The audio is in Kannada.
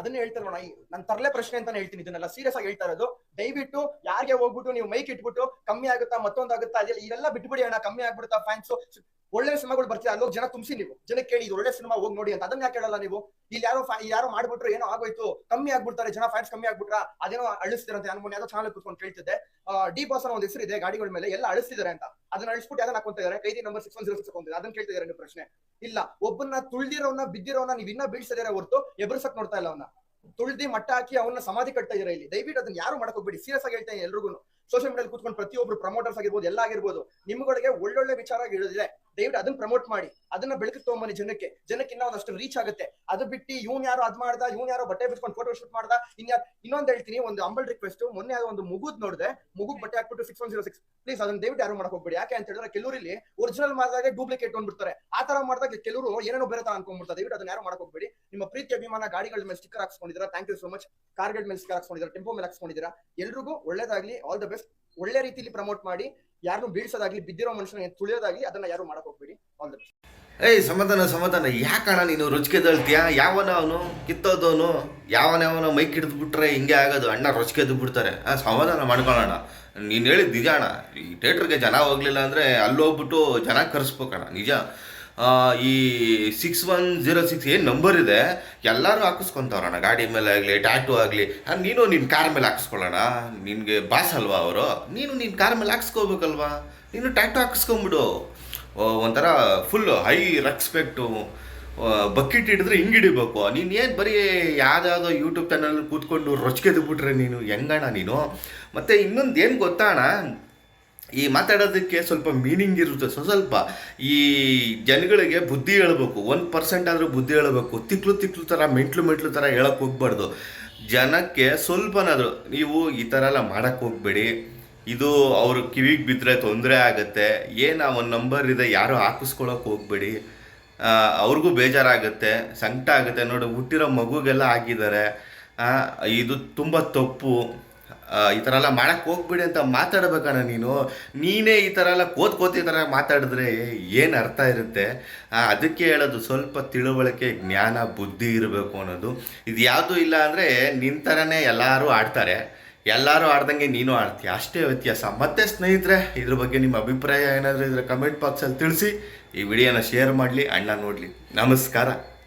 ಅದನ್ನ ಹೇಳ್ತಾರೆ ನೋಡ ನಾನು ತರಲೆ ಪ್ರಶ್ನೆ ಅಂತ ಹೇಳ್ತೀನಿ ಇದನ್ನೆಲ್ಲ. ಸೀರಿಯಸ್ ಆಗಿ ಹೇಳ್ತಾ ಇರೋದು. ದಯವಿಟ್ಟು ಯಾರಿಗೆ ಹೋಗ್ಬಿಟ್ಟು ನೀವು ಮೈಕ್ ಇಟ್ಬಿಟ್ಟು ಕಮ್ಮಿ ಆಗುತ್ತಾ, ಮತ್ತೊಂದಾಗುತ್ತಾ ಇದೆಯಲ್ಲ ಇವೆಲ್ಲ ಬಿಟ್ಬಿಡಿ ಅಣ್ಣ. ಕಮ್ಮಿ ಆಗ್ಬಿಡುತ್ತಾ ಫ್ಯಾನ್ಸ್ ಒಳ್ಳೆ ಸಿನಿಮಾಗಳು ಬರ್ತೀರಾ ಅಲ್ಲೋಗಿ ಜನ ತುಂಬಿಸಿ ನೀವು. ಜನಕ್ಕೆ ಕೇಳಿ, ಇದು ಒಳ್ಳೆ ಸಿನಿಮಾ, ಹೋಗಿ ನೋಡಿ ಅಂತ. ಅದನ್ನ ಯಾಕೆ ಹೇಳಲ್ಲ ನೀವು? ಇಲ್ಲಿ ಯಾರೋ ಯಾರೋ ಮಾಡ್ಬಿಟ್ರು, ಏನೋ ಆಗೋಯ್ತು. ಕಮ್ಮಿ ಆಗ್ಬಿಡ್ತಾರೆ, ಜನ ಫ್ಯಾನ್ಸ್ ಕಮ್ಮಿ ಆಗ್ಬಿಟ್ರ? ಅದೇನೋ ಅಳಿಸ್ತಿರಂತೆ. ನಾನು ಮೊನ್ನೆ ಯಾವ್ದೋ ಚಾನಲ್ ಕುತ್ಕೊಂಡು ಕೇಳ್ತಿದ್ದೆ. ಡಿ ಬಾಸ್ ಅನ್ನೋ ಒಂದು ಹೆಸರು ಇದೆ ಗಾಡಿಗಳ ಮೇಲೆ. ಎಲ್ಲ ಅಳಿಸ್ತಿದ್ದಾರೆ ಅಂತ. ಅದನ್ನ ಅಳಿಸ್ಬಿಟ್ಟು ಯಾವ್ದನ್ನ ಹಾಕೊಂತಿದ್ದಾರೆ ಕೈದಿ number six one zero six ಅದನ್ನ ಕೇಳ್ತಿದ್ದಾರೆ ಪ್ರಶ್ನೆ. ಇಲ್ಲ. ಒಬ್ಬನ ತುಳ್ದಿರೋನ ಬಿದ್ದಿರೋನ ನೀವ್ ಇನ್ನ ಬೀಳ್ಸದಿರ ಹೊರತು ಎಬ್ರಸಕ್ ನೋಡ್ತಾ ಇಲ್ಲ ಅವನ್ನ ತುಳ್ದಿ ಮಟ್ಟ ಹಾಕಿ ಅವನ್ನ ಸಮಾಧಿ ಕಟ್ತಾ ಇದಾರೆ ಇಲ್ಲಿ. ದಯವಿಟ್ಟು ಅದನ್ನ ಯಾರು ಮಾಡಕ್ ಹೋಗ್ಬೇಡಿ. ಸೀರಿಯಸ್ ಆಗಿ ಹೇಳ್ತಾ ಎಲ್ರಿಗೂ ಸೋಷಿಯಲ್ ಮೀಡಿಯಲ್ಲಿ ಕೂತ್ಕೊಂಡು ಪ್ರತಿಯೊಬ್ಬರು ಪ್ರಮೋಟರ್ಸ್ ಆಗಿರ್ಬೋದು, ಎಲ್ಲ ಆಗಿರ್ಬೋದು, ನಿಮ್ಗಳಿಗೆ ಒಳ್ಳೊಳ್ಳೆ ವಿಚಾರ ಹೇಳಿದ್ರೆ ದಯವಿಟ್ಟು ಅದನ್ನ ಪ್ರಮೋಟ್ ಮಾಡಿ. ಅದನ್ನ ಬೆಳಕಿಗೆ ತಗೊಂಬನ್ನಿ ಜನಕ್ಕೆ. ಜನಕ್ಕೆ ಇನ್ನ ಒಂದಷ್ಟು ರೀಚ್ ಆಗುತ್ತೆ. ಅದು ಬಿಟ್ಟು ಇವ್ನ ಯಾರು ಅದ್ ಮಾಡ್ದ, ಇವ್ನ ಯಾರೋ ಬಟ್ಟೆ ಬಿಟ್ಕೊಂಡು ಫೋಟೋ ಶೂಟ್ ಮಾಡ್ದ ಇನ್ಯಾರು ಇನ್ನೊಂದು ಹೇಳ್ತೀನಿ, ಒಂದು ಅಂಬಲ್ ರಿಕ್ವೆಸ್ಟ್ ಮೊನ್ನೆ ಅದು ಒಂದು ಮುಗುದ್ ನೋಡಿದೆ. ಮುಗುಗ್ ಬಟ್ಟೆ ಹಾಕ್ಬಿಟ್ಟು six one zero six please ಅದನ್ನ ದಯವಿಟ್ಟು ಯಾರು ಮಾಡಕ್ ಹೋಗ್ಬೇಡಿ. ಯಾಕೆ ಅಂತ ಹೇಳಿದ್ರೆ ಕೆಲವರಲ್ಲಿ ಒರಿಜಿನಲ್ ಮಾಡಿದಾಗ ಡೂಪ್ಲಿಕೇಟ್ ಬಂದ್ಬಿಡ್ತಾರೆ ಆ ತರ ಮಾಡಿದಾಗ ಕೆಲವರು ಏನೇನೋ ಬೇರೆ ತರ ಅನ್ಕೊಂಡ್ಬಿಡ್ತಾರೆ. ದಯವಿಟ್ಟು ಅದನ್ನ ಯಾರು ಮಾಡಕ್ ಹೋಗ್ಬೇಡಿ. ನಿಮ್ಮ ಪ್ರೀತಿ, ಅಭಿಮಾನ, ಗಾಡಿಗಳ ಮೇಲೆ ಸ್ಟಿಕ್ಕರ್ ಹಾಕ್ಸ್ಕೊಂಡಿದ್ದೀರಾ? ಥ್ಯಾಂಕ್ ಯು ಸೋ ಮಚ್ ಕಾರ್ಗಳ ಮೇಲೆ ಸ್ಟಿಕ್ಕರ್ ಹಾಕ್ಸ್ಕೊಂಡಿದ್ದೀರಾ? ಟೆಂಪೋ ಮೇಲೆ ಹಾಕ್ಸ್ಕೊಂಡಿದ್ದೀರಾ? ಎಲ್ರಿಗೂ ಒಳ್ಳೇದಾಗ್ಲಿ. ಆಲ್ ದ ಬೆಸ್ಟ್ ಒಳ್ಳೆ ರೀತಿಯಲ್ಲಿ ಪ್ರಮೋಟ್ ಮಾಡಿ, ಯಾರನ್ನು ಬೀಳ್ಸೋದಾಗ್ಲಿ, ಬಿದ್ದಿರೋ ಮನುಷ್ಯನ ತುಳಿಯೋದಾಗ್ಲಿ, ಅದನ್ನ ಯಾರು ಮಾಡಕ್ ಹೋಗ್ಬೇಡಿ ಆಲ್ ದ ಏಯ್ ಸಮಾಧಾನ ಸಮಾಧಾನ ಯಾಕಣ ನೀನು ರೊಚ್ಕೆ ತಳ್ತೀಯ? ಯಾವನ ಅವನು? ಕಿತ್ತೋದವನು ಯಾವನ ಮೈಕ್ ಹಿಡಿದ್ಬಿಟ್ರೆ ಹಿಂಗೆ ಆಗೋದು? ಅಣ್ಣ ರೊಚ್ಕೆದ್ದು ಬಿಡ್ತಾರೆ. ಆ, ಸಮಾಧಾನ ಮಾಡ್ಕೊಳ್ಳೋಣ ನೀನು ಹೇಳಿದ್ ನಿಜ ಅಣ್ಣ. ಈ ಥಿಯೇಟ್ರಿಗೆ ಜನ ಹೋಗ್ಲಿಲ್ಲ ಅಂದರೆ ಅಲ್ಲೋಗ್ಬಿಟ್ಟು ಜನ ಕರೆಸ್ಬೇಕಣ್ಣ. ನಿಜ. ಈ ಸಿಕ್ಸ್ ಒನ್ ಜೀರೋ ಸಿಕ್ಸ್ ಏನು ನಂಬರ್ ಇದೆ? ಎಲ್ಲರೂ ಹಾಕಿಸ್ಕೊಂತವ್ರಣ್ಣ ಗಾಡಿ ಮೇಲೆ ಆಗಲಿ ಟ್ಯಾಟು ಆಗಲಿ. ನೀನು ನಿನ್ನ ಕಾರ್ ಮೇಲೆ ಹಾಕಿಸ್ಕೊಳ್ಳೋಣ. ನಿನಗೆ ಬಾಸ್ ಅಲ್ವಾ ಅವರು? ನೀನು ನಿನ್ನ ಕಾರ್ ಮೇಲೆ ಹಾಕ್ಸ್ಕೋಬೇಕಲ್ವಾ? ನೀನು ಟ್ಯಾಟು ಹಾಕಿಸ್ಕೊಂಬಿಡು. ಒಂಥರ ಫುಲ್ ಹೈ ರೆಸ್ಪೆಕ್ಟು ಬಕೆಟ್ ಹಿಡಿದ್ರೆ ಹಿಂಗೆ ಹಿಡಿಬೇಕು. ನೀನು ಏನು ಬರೀ ಯಾವುದಾವುದೋ ಯೂಟ್ಯೂಬ್ ಚಾನಲ್ ಕೂತ್ಕೊಂಡು ರೊಚ್ಕೆದು ಬಿಟ್ರೆ ನೀನು ಹೆಂಗಣ್ಣ ನೀನು? ಮತ್ತು ಇನ್ನೊಂದು ಏನು ಗೊತ್ತಾ ಅಣ್ಣ? ಈ ಮಾತಾಡೋದಕ್ಕೆ ಸ್ವಲ್ಪ ಮೀನಿಂಗ್ ಇರುತ್ತೆ. ಸ್ವಸ್ವಲ್ಪ ಈ ಜನಗಳಿಗೆ ಬುದ್ಧಿ ಹೇಳಬೇಕು. ಒನ್ ಪರ್ಸೆಂಟ್ ಆದರೂ ಬುದ್ಧಿ ಹೇಳಬೇಕು. ತಿಕ್ಲು ತಿಕ್ಲು ಥರ ಮೆಂಟ್ಲು ಮೆಂಟ್ಲು ಥರ ಹೇಳಕ್ಕೆ ಹೋಗ್ಬಾರ್ದು. ಜನಕ್ಕೆ ಸ್ವಲ್ಪನಾದರೂ ನೀವು ಈ ಥರ ಎಲ್ಲ ಮಾಡೋಕ್ಕೆ ಹೋಗ್ಬೇಡಿ. ಇದು ಅವರು ಕಿವಿಗೆ ಬಿದ್ದರೆ ತೊಂದರೆ ಆಗುತ್ತೆ. ಏನು ಒಂದು ನಂಬರ್ ಇದೆ, ಯಾರೂ ಹಾಕಿಸ್ಕೊಳಕ್ಕೆ ಹೋಗ್ಬೇಡಿ. ಅವ್ರಿಗೂ ಬೇಜಾರಾಗುತ್ತೆ, ಸಂಕಟ ಆಗುತ್ತೆ. ನೋಡಿ, ಹುಟ್ಟಿರೋ ಮಗುಗೆಲ್ಲ ಆಗಿದ್ದಾರೆ ಇದು ತುಂಬ ತಪ್ಪು. ಈ ಥರ ಎಲ್ಲ ಮಾಡಕ್ಕೆ ಹೋಗ್ಬಿಡಿ ಅಂತ ಮಾತಾಡ್ಬೇಕಣ್ಣ ನೀನು. ನೀನೇ ಈ ಥರ ಎಲ್ಲ ಕೋತ್ ಕೋತ್ ಈ ಥರ ಮಾತಾಡಿದ್ರೆ ಏನು ಅರ್ಥ ಇರುತ್ತೆ? ಅದಕ್ಕೆ ಹೇಳೋದು ಸ್ವಲ್ಪ ತಿಳುವಳಿಕೆ, ಜ್ಞಾನ, ಬುದ್ಧಿ ಇರಬೇಕು ಅನ್ನೋದು. ಇದು ಯಾವುದೂ ಇಲ್ಲ ಅಂದರೆ ನಿನ್ನ ಥರನೇ ಎಲ್ಲರೂ ಆಡ್ತಾರೆ. ಎಲ್ಲರೂ ಆಡ್ದಂಗೆ ನೀನು ಆಡ್ತೀಯ. ಅಷ್ಟೇ ವ್ಯತ್ಯಾಸ. ಮತ್ತೆ ಸ್ನೇಹಿತರೆ, ಇದ್ರ ಬಗ್ಗೆ ನಿಮ್ಮ ಅಭಿಪ್ರಾಯ ಏನಾದರೂ ಇದ್ರೆ ಕಮೆಂಟ್ ಬಾಕ್ಸಲ್ಲಿ ತಿಳಿಸಿ. ಈ ವಿಡಿಯೋನ ಶೇರ್ ಮಾಡಲಿ, ಅಣ್ಣ ನೋಡಲಿ. ನಮಸ್ಕಾರ.